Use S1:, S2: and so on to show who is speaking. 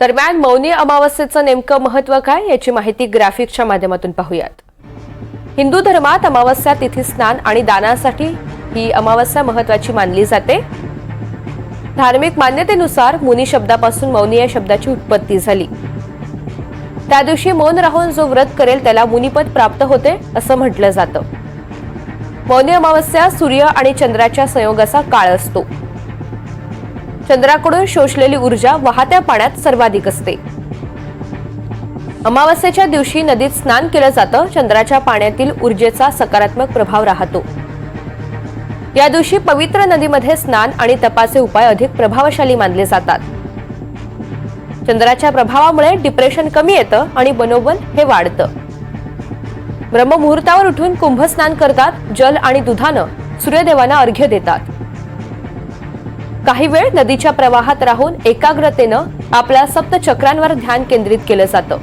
S1: दरम्यान मौनी अमावस्येचं नेमकं महत्त्व काय याची माहिती ग्राफिकच्या माध्यमातून पाहूयात. हिंदू धर्मात अमावस्या तिथी स्नान आणि दानासाठी ही अमावस्या महत्वाची मानली जाते. धार्मिक मान्यतेनुसार मुनी शब्दापासून मौनी या शब्दाची उत्पत्ती झाली. त्या दिवशी मौन राहून जो व्रत करेल त्याला मुनिपद प्राप्त होते असं म्हटलं जातं. मौनी अमावस्या सूर्य आणि चंद्राच्या संयोगाचा काळ असतो. चंद्राकडून शोषलेली ऊर्जा वाहत्या पाण्यात सर्वाधिक असते. अमावस्येच्या दिवशी नदीत स्नान केलं जातं चंद्राच्या पाण्यातील ऊर्जेचा सकारात्मक प्रभाव राहतो. या दिवशी पवित्र नदीमध्ये स्नान आणि तपाचे उपाय अधिक प्रभावशाली मानले जातात. चंद्राच्या प्रभावामुळे डिप्रेशन कमी येतं आणि मनोबल हे वाढतं. ब्रह्ममुहूर्तावर उठून कुंभस्नान करतात जल आणि दुधानं सूर्यदेवांना अर्घ्य देतात. काही वेळ नदीच्या प्रवाहात राहून एकाग्रतेनं आपल्या सप्तचक्रांवर ध्यान केंद्रित केलं जातं.